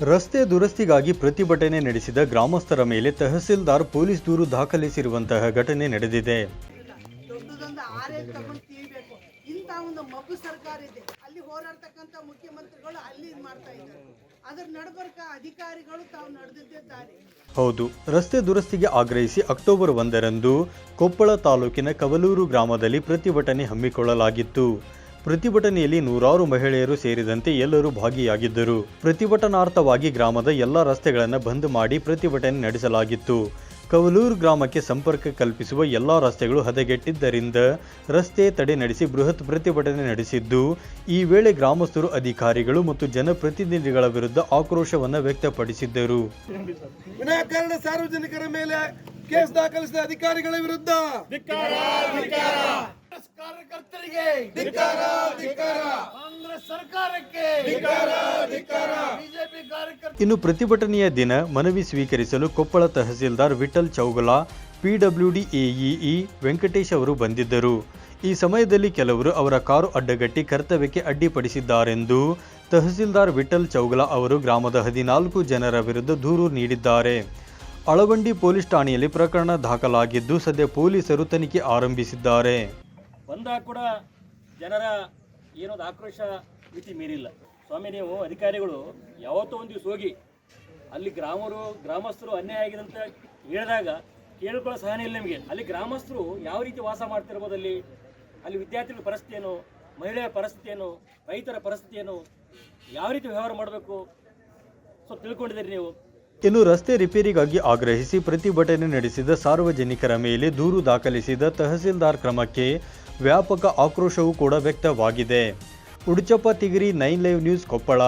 ರಸ್ತೆ ದುರಸ್ತಿಗಾಗಿ ಪ್ರತಿಭಟನೆ ನಡೆಸಿದ ಗ್ರಾಮಸ್ಥರ ಮೇಲೆ ತಹಸೀಲ್ದಾರ್ ಪೊಲೀಸ್ ದೂರು ದಾಖಲಿಸಿರುವಂತಹ ಘಟನೆ ನಡೆದಿದೆ. ಹೌದು ರಸ್ತೆ ದುರಸ್ತಿಗೆ ಆಗ್ರಹಿಸಿ ಅಕ್ಟೋಬರ್ ಒಂದರಂದು ಕೊಪ್ಪಳ ತಾಲೂಕಿನ ಕವಲೂರು ಗ್ರಾಮದಲ್ಲಿ ಪ್ರತಿಭಟನೆ ಹಮ್ಮಿಕೊಳ್ಳಲಾಗಿತ್ತು. ಪ್ರತಿಭಟನೆಯಲ್ಲಿ ನೂರಾರು ಮಹಿಳೆಯರು ಸೇರಿದಂತೆ ಎಲ್ಲರೂ ಭಾಗಿಯಾಗಿದ್ದರು. ಪ್ರತಿಭಟನಾರ್ಥವಾಗಿ ಗ್ರಾಮದ ಎಲ್ಲ ರಸ್ತೆಗಳನ್ನು ಬಂದ್ ಮಾಡಿ ಪ್ರತಿಭಟನೆ ನಡೆಸಲಾಗಿತ್ತು. ಕವಲೂರು ಗ್ರಾಮಕ್ಕೆ ಸಂಪರ್ಕ ಕಲ್ಪಿಸುವ ಎಲ್ಲ ರಸ್ತೆಗಳು ಹದಗೆಟ್ಟಿದ್ದರಿಂದ ರಸ್ತೆ ತಡೆ ನಡೆಸಿ ಬೃಹತ್ ಪ್ರತಿಭಟನೆ ನಡೆಸಿದ್ದು ಈ ವೇಳೆ ಗ್ರಾಮಸ್ಥರು ಅಧಿಕಾರಿಗಳು ಮತ್ತು ಜನಪ್ರತಿನಿಧಿಗಳ ವಿರುದ್ಧ ಆಕ್ರೋಶವನ್ನು ವ್ಯಕ್ತಪಡಿಸಿದ್ದರು. ವಿನಾಕಾರಣ ಸಾರ್ವಜನಿಕರ ಮೇಲೆ ಕೇಸ್ ದಾಖಲಿಸಿದ ಅಧಿಕಾರಿಗಳ ವಿರುದ್ಧ ಕಾರ್ಯಕರ್ತರಿಗೆ ಸರ್ಕಾರಕ್ಕೆ ಬಿಜೆಪಿ ಕಾರ್ಯಕರ್ತ ಇನ್ನು ಪ್ರತಿಭಟನೆಯ ದಿನ ಮನವಿ ಸ್ವೀಕರಿಸಲು ಕೊಪ್ಪಳ ತಹಸೀಲ್ದಾರ್ ವಿಠಲ್ ಚೌಗಲ ಪಿಡಬ್ಲ್ಯೂಡಿ ಎಇಇ ವೆಂಕಟೇಶ್ ಅವರು ಬಂದಿದ್ದರು. ಈ ಸಮಯದಲ್ಲಿ ಕೆಲವರು ಅವರ ಕಾರು ಅಡ್ಡಗಟ್ಟಿ ಕರ್ತವ್ಯಕ್ಕೆ ಅಡ್ಡಿಪಡಿಸಿದ್ದಾರೆಂದು ತಹಸೀಲ್ದಾರ್ ವಿಠಲ್ ಚೌಗಲ ಅವರು ಗ್ರಾಮದ ಹದಿನಾಲ್ಕು ಜನರ ವಿರುದ್ಧ ದೂರು ನೀಡಿದ್ದಾರೆ. ಅಳವಂಡಿ ಪೊಲೀಸ್ ಠಾಣೆಯಲ್ಲಿ ಪ್ರಕರಣ ದಾಖಲಾಗಿದ್ದು ಸದ್ಯ ಪೊಲೀಸರು ತನಿಖೆ ಆರಂಭಿಸಿದ್ದಾರೆ. ಬಂದಾಗ ಕೂಡ ಜನರ ಏನೊಂದು ಆಕ್ರೋಶ ಮಿತಿ ಮೀರಿಲ್ಲ. ಸ್ವಾಮಿ, ನೀವು ಅಧಿಕಾರಿಗಳು ಯಾವತ್ತೋ ಒಂದು ದಿವಸ ಹೋಗಿ ಅಲ್ಲಿ ಗ್ರಾಮರು, ಗ್ರಾಮಸ್ಥರು ಅನ್ಯಾಯ ಆಗಿದೆ ಅಂತ ಹೇಳಿದಾಗ ಕೇಳ್ಕೊಳ್ಳೋ ಸಹನೆ ಇಲ್ಲ ನಿಮಗೆ. ಅಲ್ಲಿ ಗ್ರಾಮಸ್ಥರು ಯಾವ ರೀತಿ ವಾಸ ಮಾಡ್ತಿರ್ಬೋದು ಅಲ್ಲಿ? ಅಲ್ಲಿ ವಿದ್ಯಾರ್ಥಿಗಳ ಪರಿಸ್ಥಿತಿ ಏನು ಮಹಿಳೆಯರ ಪರಿಸ್ಥಿತಿ ಏನು ರೈತರ ಪರಿಸ್ಥಿತಿ ಏನು ಯಾವ ರೀತಿ ವ್ಯವಹಾರ ಮಾಡಬೇಕು? ಸ್ವಲ್ಪ ತಿಳ್ಕೊಂಡಿದ್ದೀರಿ ನೀವು. ಇನ್ನು ರಸ್ತೆ ರಿಪೇರಿಗಾಗಿ ಆಗ್ರಹಿಸಿ ಪ್ರತಿಭಟನೆ ನಡೆಸಿದ ಸಾರ್ವಜನಿಕರ ಮೇಲೆ ದೂರು ದಾಖಲಿಸಿದ ತಹಸೀಲ್ದಾರ್ ಕ್ರಮಕ್ಕೆ ವ್ಯಾಪಕ ಆಕ್ರೋಶವೂ ಕೂಡ ವ್ಯಕ್ತವಾಗಿದೆ. Uduchappa Tigiri nine live news Koppal.